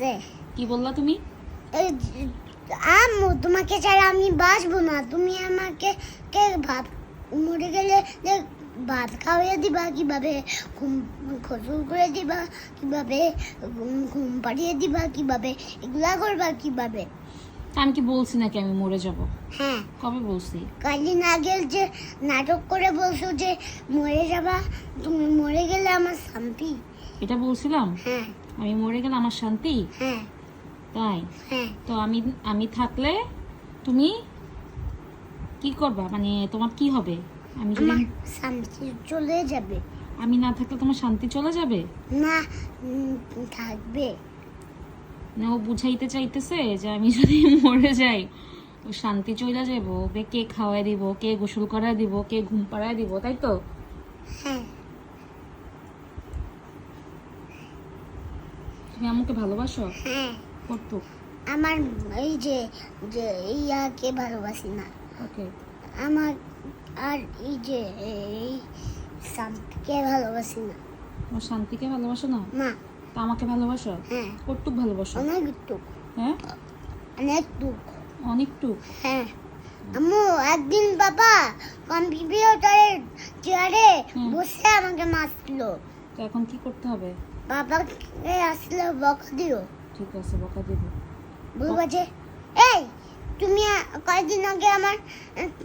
বলছে কি বললা তুমি? আম্মু তোমাকে ছাড়া আমি বাসবো না। তুমি আমাকে কে ভাত মরে গেলে যে ভাত খাওয়াইয়া দিবা কীভাবে? ঘুম খসুল করে দিবা কীভাবে? ঘুম ঘুম পাড়িয়ে দিবা কীভাবে? এগুলা করবা কীভাবে? আমি কি বলছি নাকি আমি মরে যাব? হ্যাঁ। কবে বলছি? কদিন আগে যে নাটক করে বলছো যে মরে যাবা তুমি মরে গেলে আমার শান্তি। এটা বলছিলাম? হ্যাঁ। আমি মরে গেলে আমার শান্তি? হ্যাঁ। তাই? হ্যাঁ। তো আমি আমি থাকলে তুমি কি করবা? মানে তোমার কি হবে? আমি যদি শান্তি চলে যাবে। আমি না থাকলে তোমার শান্তি চলে যাবে? না থাকবে। না ও বুঝাইতে চাইতেছে যে আমি যদি মরে যাই ও শান্তি চলে যাব ওকে কে খাওয়াই দিব কে গোসল করায় দিব কে ঘুম পাড়ায় দিব তাই তো? হ্যাঁ। তুমি আমাকে ভালোবাসো? হ্যাঁ। কত আমার এই যে যে ইয়াকে ভালোবাসি না। ওকে। আমার আর এই যে এই শান্তিকে ভালোবাসি না। তোমার শান্তিকে ভালোবাসো না? না। তা আমাকে ভালোবাসো? হ্যাঁ। কটুক ভালোবাসো? অনেক টুক। হ্যাঁ? অনেক টুক। অনেকটুক হ্যাঁ। আম্মু একদিন বাবা কম্পিউটারের চেয়ারে বসে আমাকে মারছিল তো এখন কি করতে হবে? বাবাকে আসলে বকা দিও। ঠিক আছে বকা দিব। বলব যে এই তুমি কয়েকদিন আগে আমার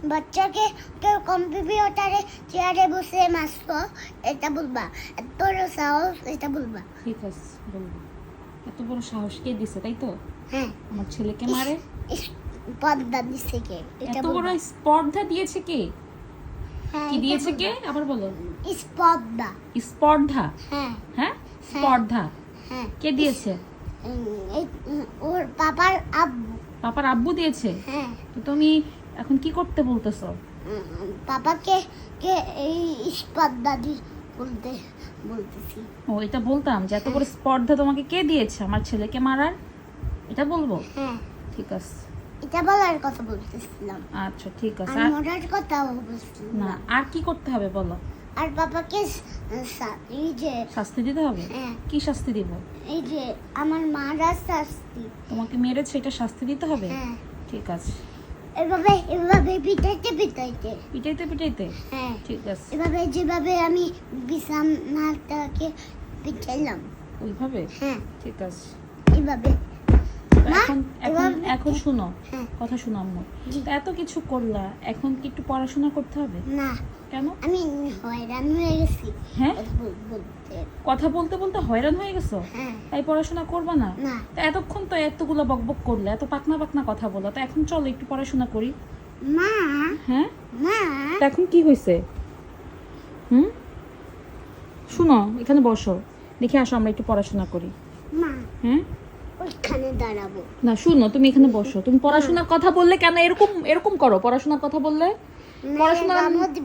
বাচ্চাকে কেউ কম্পিউটারে চেয়ারে বসে মারছো এটা বলবা। এত বড় সাহস এটা বলবা। ঠিক আছে বলব। এত বড় সাহস কে দিছে তাই তো? হ্যাঁ। আমার ছেলেকে মারে? পদ্মা দিছে কে এটা এত বড় স্পর্ধা দিয়েছে কে? কি এটা দিয়েছে কে? আবার বলো। স্পর্ধা। স্পর্ধা? হ্যাঁ। হ্যাঁ? স্পর্ধা। হ্যাঁ। কে দিয়েছে? ওর পাপার আব্বু। পাপার আব্বু দিয়েছে? হ্যাঁ। তো তুমি এখন কি করতে বলতেছো? পাপাকে কে এই স্পর্ধা দি বলতে বলতেছি। ও এটা বলতাম যে এত বড় স্পর্ধা তোমাকে কে দিয়েছে? আমার ছেলেকে মারার? এটা বলব? হ্যাঁ। ঠিক আছে। এটা বলার কথা বলতেছিলাম। আচ্ছা ঠিক আছে। আর মরার কথা বলছিলাম না আর কি করতে হবে বলো? আর সা- এই যে শাস্তি দিতে হবে? হ্যাঁ। কি শাস্তি দিব? এই যে আমার মারা শাস্তি। তোমাকে মেরেছে এটা শাস্তি দিতে হবে? হ্যাঁ। ঠিক আছে। এভাবে এভাবে পিটাইতে পিটাইতে। পিটাইতে পিটাইতে? হ্যাঁ। ঠিক আছে। এভাবে যেভাবে আমি বিছানাটাকে পিটাইলাম। ওইভাবে? হ্যাঁ। ঠিক আছে। এইভাবে মা, এখন এখন শুনো হ্যাঁ। কথা শুনো আম্মু। জি। তো এত কিছু করলা এখন কি একটু পড়াশোনা করতে হবে? না। কেন? আমি হয়রান হয়ে গেছি। হ্যাঁ? কথা বল- বলতে কথা বলতে বলতে হয়রান হয়ে গেছো? হ্যাঁ। তাই পড়াশোনা করবা না? না। তো এতক্ষণ তো এতগুলো বকবক করলে এত পাকনা পাকনা কথা বলো। তো এখন চলো একটু পড়াশোনা করি। মা। হ্যাঁ? মা। তো এখন কি হয়েছে হুম? শুনো এখানে বসো। দেখে আসো আমরা একটু পড়াশোনা করি। মা। হ্যাঁ? ওইখানে দাঁড়াবো। না শুনো তুমি এখানে বসো। তুমি পড়াশোনার কথা বললে কেন এরকম এরকম করো? পড়াশোনার কথা বললে? পড়াশোনা।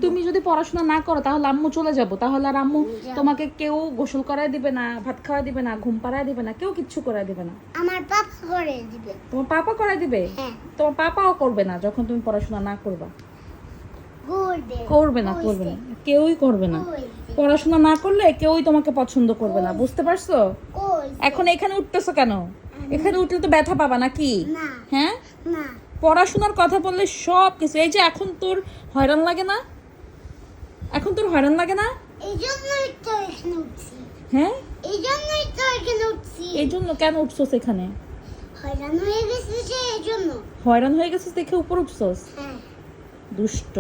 তুমি যদি পড়াশোনা না করো তাহলে আম্মু চলে যাব। তাহলে আর আম্মু তোমাকে কেউ গোসল করায় দিবে না ভাত খাওয়াই দিবে না ঘুম পাড়ায় দিবে না কেউ কিচ্ছু করায় দিবে না। আমার পাপা করে দিবে। তোমার পাপা করায় দিবে? হ্যাঁ। তোমার পাপাও করবে না যখন তুমি পড়াশোনা না করবে। করবে। না করবে না। কেউই করবে না। পড়াশোনা না করলে কেউই তোমাকে পছন্দ করবে না বুঝতে পারছ? এখন এখানে উঠতেছো কেন? এখানে উঠলে তো ব্যথা পাবা নাকি হ্যাঁ? পড়াশোনার কথা বললে সব কিছু। এই যে এখন তোর হয়রান লাগে না? এখন তোর হয়রান লাগে না? উঠছি। হ্যাঁ? এই উঠছি। জন্য কেন উঠছোস এখানে? হয়রান হয়ে গেছে যে এই জন্য হয়রান হয়ে গেছিস দেখে উপর উঠছোস? হ্যাঁ। দুষ্ট।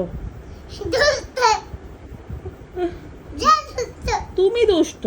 তুমি দুষ্ট।